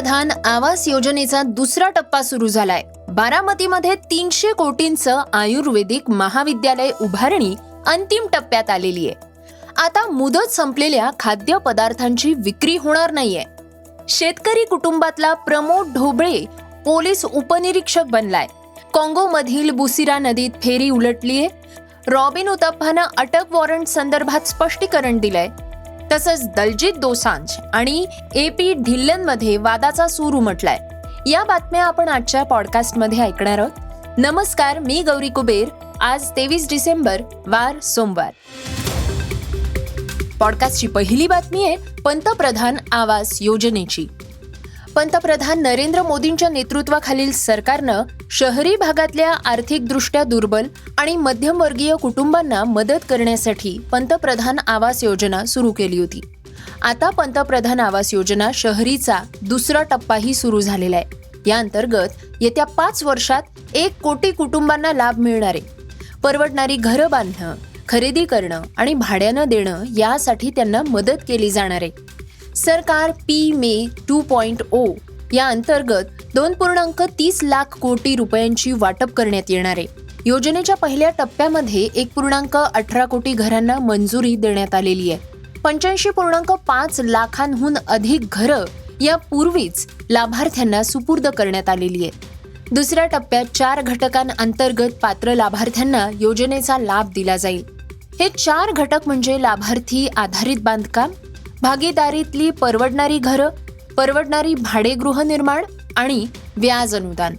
पंतप्रधान आवास योजनेचा दुसरा टप्पा सुरू झालाय. बारामतीमध्ये तीनशे कोटींचं आयुर्वेदिक महाविद्यालय उभारणी अंतिम टप्प्यात आलेली आहे. आता मुदत संपलेल्या खाद्य पदार्थांची विक्री होणार नाहीये. शेतकरी कुटुंबातला प्रमोद ढोबळे पोलीस उपनिरीक्षक बनलाय. काँगोमधील बुसिरा नदीत फेरी उलटलीये. रॉबिन उतप्पानं अटक वॉरंट संदर्भात स्पष्टीकरण दिलंय. तसंच दलजित दोसांज आणि ए पी ढिल्लनमध्ये वादाचा सूर उमटलाय. या बातम्या आपण आजच्या पॉडकास्टमध्ये ऐकणार आहोत. नमस्कार मी गौरी कुबेर. आज तेवीस डिसेंबर वार सोमवार. पॉडकास्टची पहिली बातमी आहे पंतप्रधान आवास योजनेची. पंतप्रधान नरेंद्र मोदींच्या नेतृत्वाखालील सरकारनं शहरी भागातल्या आर्थिकदृष्ट्या दुर्बल आणि मध्यमवर्गीय कुटुंबांना मदत करण्यासाठी पंतप्रधान आवास योजना सुरू केली होती. आता पंतप्रधान आवास योजना शहरीचा दुसरा टप्पाही सुरू झालेला आहे. या अंतर्गत येत्या पाच वर्षात एक कोटी कुटुंबांना लाभ मिळणार आहे परवडणारी घरं बांधणं खरेदी करणं आणि भाड्यानं देणं यासाठी त्यांना मदत केली जाणार आहे. सरकार P May two point O या अंतर्गत दोन पूर्णांक तीस लाख कोटी रुपयांची वाटप करण्यात येणार आहे. योजनेच्या पहिल्या टप्प्यामध्ये एक पूर्णांक अठरा कोटी घरांना मंजुरी देण्यात आलेली आहे. पंच्याऐंशी पूर्णांक पाच लाखांहून अधिक घरं यापूर्वीच लाभार्थ्यांना सुपूर्द करण्यात आलेली आहे दुसऱ्या टप्प्यात चार घटकांअंतर्गत पात्र लाभार्थ्यांना योजनेचा लाभ दिला जाईल. हे चार घटक म्हणजे लाभार्थी आधारित बांधकाम भागीदारीतली परवडणारी घरं परवडणारी भाडेगृह निर्माण आणि व्याज अनुदान.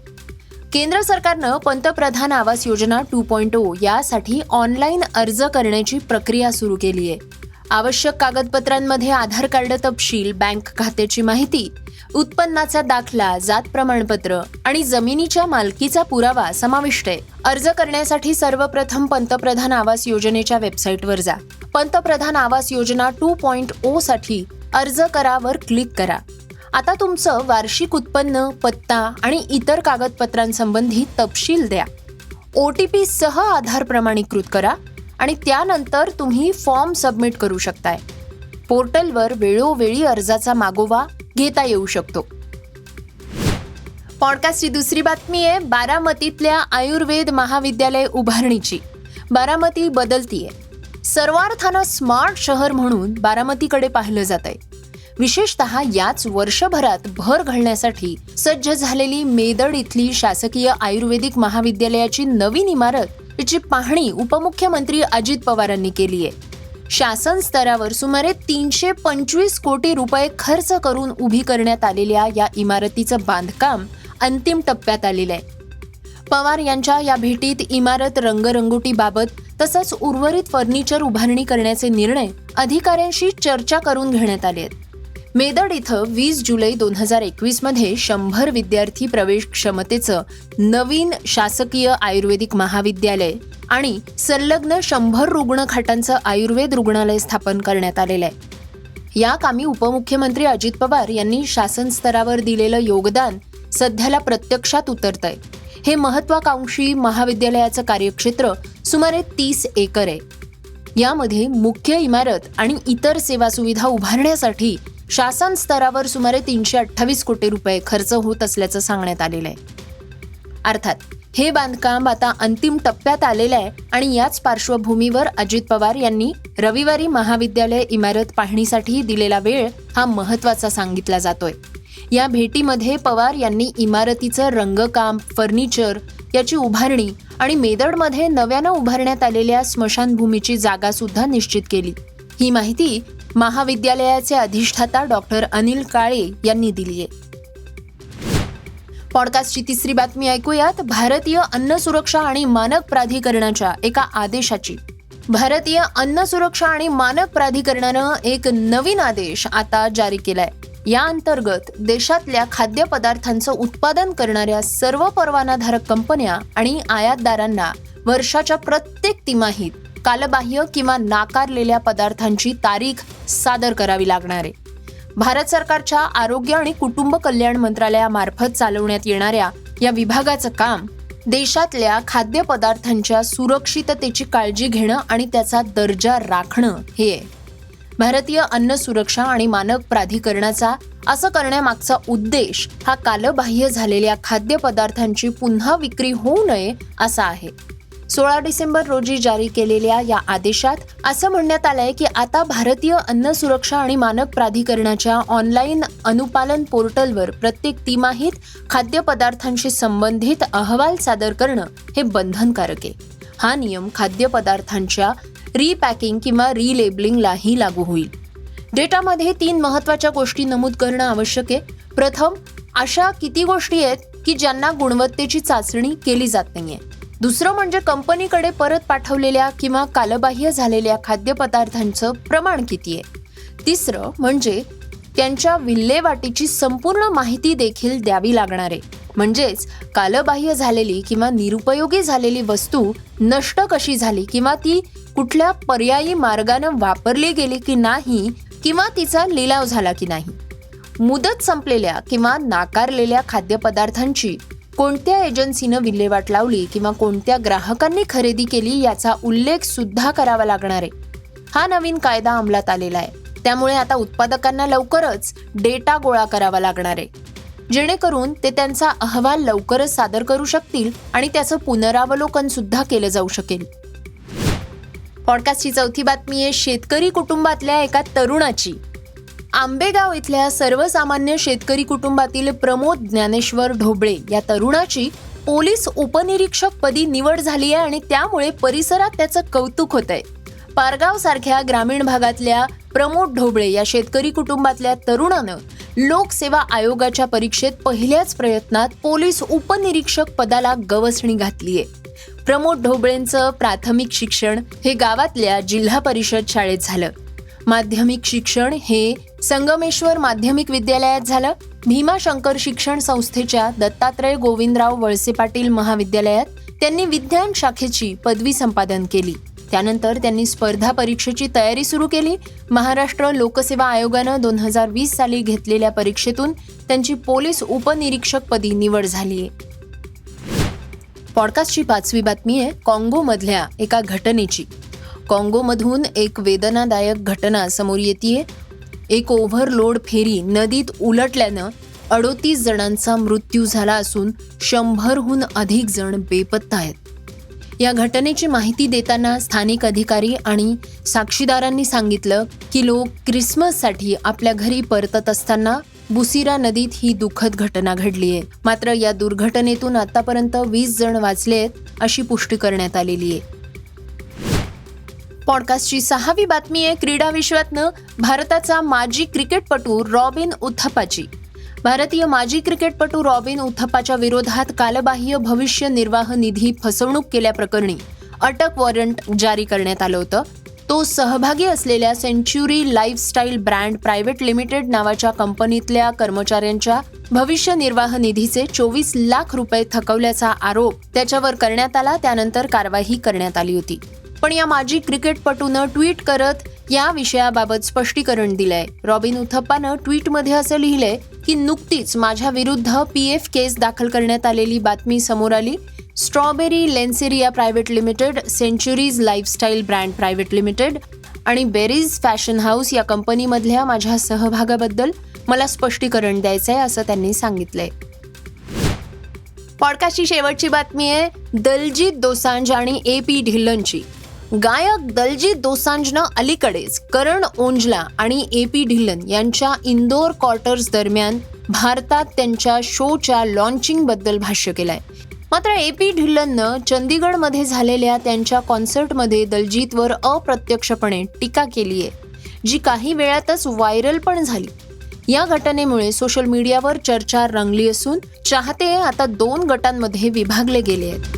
केंद्र सरकारनं पंतप्रधान आवास योजना टू पॉइंट ओ यासाठी ऑनलाईन अर्ज करण्याची प्रक्रिया सुरू केली आहे आवश्यक कागदपत्रांमध्ये आधार कार्ड तपशील बँक खात्याची माहिती उत्पन्नाचा दाखला जात प्रमाणपत्र आणि जमिनीच्या मालकीचा पुरावा समाविष्ट आहे. अर्ज करण्यासाठी सर्वप्रथम पंतप्रधान आवास योजनेच्या वेबसाईटवर जा. पंतप्रधान आवास योजना टू पॉइंट ओ साठी अर्ज करावर क्लिक करा. आता तुमचं वार्षिक उत्पन्न पत्ता आणि इतर कागदपत्रांसंबंधी तपशील द्या. ओ टी पी सह आधार प्रमाणीकृत करा. आणि त्यानंतर तुम्ही फॉर्म सबमिट करू शकताय. पोर्टलवर वेळोवेळी अर्जाचा मागोवा घेता येऊ शकतो. पॉडकास्टची दुसरी बातमी आहे बारामतीतल्या आयुर्वेद महाविद्यालय उभारणीची. बारामती बदलतीये. सर्वार्थानं स्मार्ट शहर म्हणून बारामतीकडे पाहिलं जात आहे विशेषतः याच वर्षभरात भर घालण्यासाठी सज्ज झालेली मेदड इथली शासकीय आयुर्वेदिक महाविद्यालयाची नवीन इमारत याची पाहणी उपमुख्यमंत्री अजित पवारांनी केली आहे. शासन स्तरावर सुमारे तीनशे पंचवीस कोटी रुपये खर्च करून उभी करण्यात आलेल्या या इमारतीचं बांधकाम अंतिम टप्प्यात आलेलं आहे. पवार यांच्या या भेटीत इमारत रंगरंगोटीबाबत तसंच उर्वरित फर्निचर उभारणी करण्याचे निर्णय अधिकाऱ्यांशी चर्चा करून घेण्यात आले आहेत. मेदड इथं वीस जुलै दोन हजार एकवीसमध्ये शंभर विद्यार्थी प्रवेश क्षमतेचं नवीन शासकीय आयुर्वेदिक महाविद्यालय आणि संलग्न शंभर रुग्णखाटांचं आयुर्वेद रुग्णालय स्थापन करण्यात आलेलं आहे. या कामी उपमुख्यमंत्री अजित पवार यांनी शासन स्तरावर दिलेलं योगदान सध्याला प्रत्यक्षात उतरत आहे हे महत्वाकांक्षी महाविद्यालयाचं कार्यक्षेत्र सुमारे तीस एकर आहे. यामध्ये मुख्य इमारत आणि इतर सेवा सुविधा उभारण्यासाठी शासन स्तरावर सुमारे तीनशे अठ्ठावीस कोटी रुपये खर्च होत असल्याचं सांगण्यात आलेलं आहे. अर्थात हे बांधकाम आता अंतिम टप्प्यात आलेलं आहे आणि याच पार्श्वभूमीवर अजित पवार यांनी रविवारी महाविद्यालय इमारत पाहणीसाठी दिलेला वेळ हा महत्त्वाचा सांगितला जातोय. या भेटीमध्ये पवार यांनी इमारतीचं रंगकाम फर्निचर याची उभारणी आणि मेदडमध्ये नव्यानं उभारण्यात आलेल्या स्मशानभूमीची जागा सुद्धा निश्चित केली. ही माहिती महाविद्यालयाचे अधिष्ठाता डॉक्टर अनिल काळे यांनी दिली आहे. पॉडकास्टची तिसरी बातमी ऐकूयात. भारतीय अन्न सुरक्षा आणि मानक प्राधिकरणाच्या एका आदेशाची. भारतीय अन्न सुरक्षा आणि मानक प्राधिकरणानं एक नवीन आदेश आता जारी केलाय. या अंतर्गत देशातल्या खाद्यपदार्थांचं उत्पादन करणाऱ्या सर्व परवानाधारक कंपन्या आणि आयातदारांना वर्षाच्या प्रत्येक तिमाहीत कालबाह्य किंवा नाकारलेल्या पदार्थांची तारीख सादर करावी लागणार आहे. भारत सरकारच्या आरोग्य आणि कुटुंब कल्याण मंत्रालयामार्फत चालवण्यात येणाऱ्या या विभागाचं काम देशातल्या खाद्यपदार्थांच्या सुरक्षिततेची काळजी घेणं आणि त्याचा दर्जा राखणं हे आहे. भारतीय अन्न सुरक्षा आणि मानक प्राधिकरणाचा असं करण्यामागचा उद्देश हा कालबाह्य झालेल्या खाद्यपदार्थांची पुन्हा विक्री होऊ नये असा आहे. सोळा डिसेंबर रोजी जारी केलेल्या या आदेशात असं म्हणण्यात आलंय की आता भारतीय अन्न सुरक्षा आणि मानक प्राधिकरणाच्या ऑनलाईन अनुपालन पोर्टलवर प्रत्येक तिमाहीत खाद्यपदार्थांशी संबंधित अहवाल सादर करणं हे बंधनकारक आहे. हा नियम खाद्यपदार्थांच्या रिपॅकिंग किंवा रिलेबलिंगलाही लागू होईल. डेटामध्ये तीन महत्त्वाच्या गोष्टी नमूद करणं आवश्यक आहे. प्रथम अशा किती गोष्टी आहेत की ज्यांना गुणवत्तेची चाचणी केली जात नाहीये? दुसरं म्हणजे कंपनीकडे परत पाठवलेल्या किंवा कालबाह्य झालेल्या खाद्यपदार्थांचं प्रमाण किती आहे? तिसरं म्हणजे त्यांच्या विल्हेवाटीची संपूर्ण माहिती देखील द्यावी लागणार आहे. म्हणजेच कालबाह्य झालेली किंवा निरुपयोगी झालेली वस्तू नष्ट कशी झाली किंवा ती कुठल्या पर्यायी मार्गानं वापरली गेली की नाही किंवा तिचा लिलाव झाला की नाही? मुदत संपलेल्या किंवा नाकारलेल्या खाद्यपदार्थांची कोणत्या एजन्सीनं विल्हेवाट लावली किंवा कोणत्या ग्राहकांनी खरेदी केली याचा उल्लेख सुद्धा करावा लागणार आहे. हा नवीन कायदा अंमलात आलेला आहे. त्यामुळे आता उत्पादकांना लवकरच डेटा गोळा करावा लागणार आहे. जेणेकरून ते त्यांचा अहवाल लवकरच सादर करू शकतील आणि त्याचं पुनरावलोकन सुद्धा केलं जाऊ शकेल. पॉडकास्टची चौथी बातमी आहे शेतकरी कुटुंबातल्या एका तरुणाची. आंबेगाव इथल्या सर्वसामान्य शेतकरी कुटुंबातील प्रमोद ज्ञानेश्वर ढोबळे या तरुणाची पोलीस उपनिरीक्षक पदी निवड झाली आहे आणि त्यामुळे परिसरात त्याचं कौतुक होत आहे पारगाव सारख्या ग्रामीण भागातल्या प्रमोद ढोबळे या शेतकरी कुटुंबातल्या तरुणानं लोकसेवा आयोगाच्या परीक्षेत पहिल्याच प्रयत्नात पोलीस उपनिरीक्षक पदाला गवसणी घातली आहे. प्रमोद ढोबळेंचं प्राथमिक शिक्षण हे गावातल्या जिल्हा परिषद शाळेत झालं. माध्यमिक शिक्षण हे संगमेश्वर माध्यमिक विद्यालयात झालं. भीमाशंकर शिक्षण संस्थेच्या दत्तात्रय गोविंदराव वळसे पाटील महाविद्यालयात त्यांनी विज्ञान शाखेची पदवी संपादन केली. त्यानंतर त्यांनी स्पर्धा परीक्षेची तयारी सुरू केली. महाराष्ट्र लोकसेवा आयोगानं दोन हजार वीस साली घेतलेल्या परीक्षेतून त्यांची पोलीस उपनिरीक्षकपदी निवड झाली आहे. पॉडकास्टची पाचवी बातमी आहे काँगोमधल्या एका घटनेची. काँगोमधून एक वेदनादायक घटना समोर येते एक ओव्हरलोड फेरी नदीत उलटल्यानं अडोतीस जणांचा मृत्यू झाला असून शंभरहून अधिक जण बेपत्ता आहेत. या घटनेची माहिती देताना स्थानिक अधिकारी आणि साक्षीदारांनी सांगितलं की लोक क्रिसमससाठी आपल्या घरी परतत असताना बुसिरा नदीत ही दुःखद घटना घडली आहे. मात्र या दुर्घटनेतून आतापर्यंत वीस जण वाचले आहेत अशी पुष्टी करण्यात आलेली आहे. पॉडकास्टची सहावी बातमी आहे क्रीडा विश्वातनं भारताचा माजी क्रिकेटपटू रॉबिन उथप्पाची भारतीय माजी क्रिकेटपटू रॉबिन उथप्पाच्या विरोधात कालबाह्य भविष्य निर्वाह निधी फसवणूक केल्याप्रकरणी अटक वॉरंट जारी करण्यात आलं होतं. तो सहभागी असलेल्या Century Lifestyle Brand Private Limited नावाच्या कंपनीतल्या कर्मचाऱ्यांच्या भविष्य निर्वाह निधीचे चोवीस लाख रुपये थकवल्याचा आरोप त्याच्यावर करण्यात आला त्यानंतर कारवाई करण्यात आली होती. पण या माजी क्रिकेटपटूनं ट्विट करत या विषयाबाबत स्पष्टीकरण दिलंय. रॉबिन उथप्पानं ट्विटमध्ये असं लिहिलंय की नुकतीच माझ्या विरुद्ध पी एफ केस दाखल करण्यात आलेली बातमी समोर आली. Strawberry Lenceria Private Limited Centuries Lifestyle Brand Private Limited आणि बेरीज फॅशन हाऊस या कंपनीमधल्या माझ्या सहभागाबद्दल मला स्पष्टीकरण द्यायचं आहे असं त्यांनी सांगितलंय. पॉडकास्टची शेवटची बातमी आहे दलजीत दोसांज आणि ए पी ढिल्लनची. गायक दलजीत दोसांजनं अलीकडेच करण ओंजला आणि ए पी ढिल्लन यांच्या इंदोर क्वार्टर्स दरम्यान भारतात त्यांच्या शोच्या लॉन्चिंगबद्दल भाष्य केलंय. मात्र ए पी ढिल्लननं चंदीगडमध्ये झालेल्या त्यांच्या कॉन्सर्टमध्ये दलजीतवर अप्रत्यक्षपणे टीका केली आहे जी काही वेळातच व्हायरल पण झाली. या घटनेमुळे सोशल मीडियावर चर्चा रंगली असून चाहते आता दोन गटांमध्ये विभागले गेले आहेत.